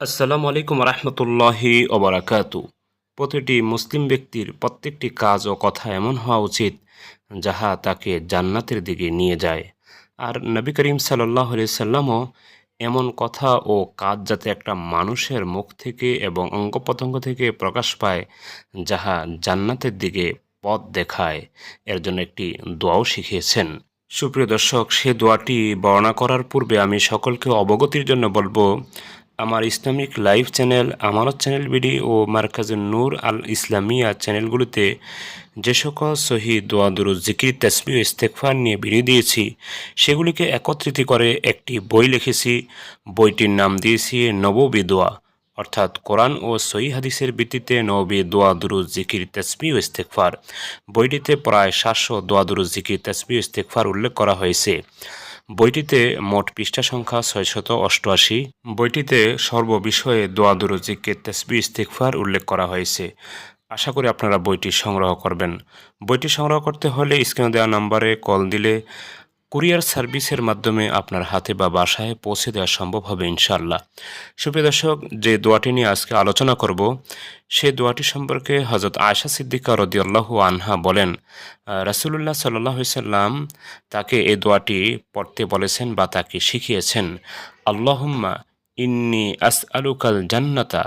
আসসালামু আলাইকুম রহমতুল্লাহি ওবরাকাতু প্রতিটি মুসলিম ব্যক্তির প্রত্যেকটি কাজ ও কথা এমন হওয়া উচিত যাহা তাকে জান্নাতের দিকে নিয়ে যায়। আর নবী করিম সাল্লাহ সাল্লামও এমন কথা ও কাজ যাতে একটা মানুষের মুখ থেকে এবং অঙ্গ প্রত্যঙ্গ থেকে প্রকাশ পায়, যাহা জান্নাতের দিকে পথ দেখায়, এর জন্য একটি দোয়াও শিখিয়েছেন। সুপ্রিয় দর্শক, সে দোয়াটি বর্ণনা করার পূর্বে আমি সকলকে অবগতির জন্য বলব আমার Islamic live channel, Amanat channel BD ও মার্কাজুন নূর আল ইসলামিয়া চ্যানেলগুলোতে যে সকল সহি দোয়া জিকির তসমি ও ইস্তেকফার নিয়ে ভিডিও দিয়েছি, সেগুলিকে একত্রিত করে একটি বই লিখেছি। বইটির নাম দিয়েছি নববী দোয়া, অর্থাৎ কোরআন ও সহি হাদিসের ভিত্তিতে নবী দোয়া দুরু জিকির তসমি ও ইস্তেকফার বইটিতে প্রায় সাতশো দোয়া দুরু জিকির তসমি ও ইস্তেকফার উল্লেখ করা হয়েছে। বইটিতে মোট পৃষ্ঠা সংখ্যা ছয়শত অষ্টআশি। বইটিতে সর্ববিষয়ে দোয়া দুরুজিকে তেসবি ইস্তিকফার উল্লেখ করা হয়েছে। আশা করি আপনারা বইটি সংগ্রহ করবেন। বইটি সংগ্রহ করতে হলে স্ক্রিনে দেওয়া নাম্বারে কল দিলে কুরিয়ার সার্ভিসের মাধ্যমে আপনার হাতে বা বাসায় পৌঁছে দেওয়া সম্ভব হবে ইনশাল্লাহ সুপ্রিয় দর্শক, যে দোয়াটি নিয়ে আজকে আলোচনা করব সেই দোয়াটি সম্পর্কে হজরত আয়সা সিদ্দিকা রদিয়াল্লাহু আনহা বলেন, রাসুলুল্লাহ সাল্লাহ সাল্লাম তাকে এই দোয়াটি পড়তে বলেছেন বা তাকে শিখিয়েছেন, আল্লাহম্মা ইন্নি আস আলুকাল জান্নাতা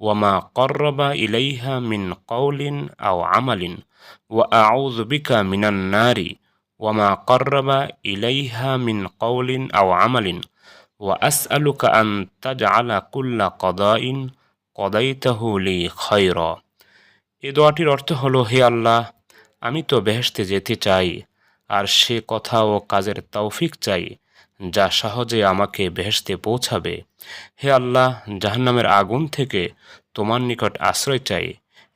ওয়ামা কর্রবা ইলাইহা মিন কৌলিন আও আমালিন ওয়া আউযু বিকা মিনান নারী ওয়ামা কর্রবা ইলাইহা মিন কৌলিন আও আমালিন আলুকা আন তাজআলা কুল্লা কদাইন কদাইতাহু লি খৈর এ দোয়াটির অর্থ হলো, হে আল্লাহ, আমি তো বেহেশতে যেতে চাই, আর সে কথা ও কাজের তৌফিক চাই, যা সহজে আমাকে বেহেশতে পৌঁছাবে। হে আল্লাহ, জাহান্নামের আগুন থেকে তোমার নিকট আশ্রয় চাই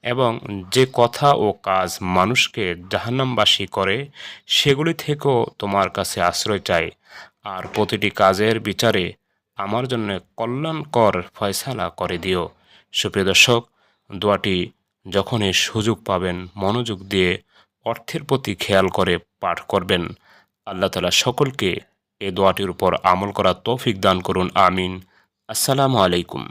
এবং যে কথা ও কাজ মানুষকে জাহান্নামবাসী করে, সেগুলি থেকেও তোমার কাছে আশ্রয় চাই। আর প্রতিটি কাজের বিচারে আমার জন্য কল্যাণকর ফয়সালা করে দিও। সুপ্রিয় দর্শক, দোয়াটি যখনই সুযোগ পাবেন, মনোযোগ দিয়ে অর্থের প্রতি খেয়াল করে পাঠ করবেন। আল্লাহ তালা সকলকে এ দোয়াটির উপর আমল করা তৌফিক দান করুন, আমিন। আসসালামু আলাইকুম।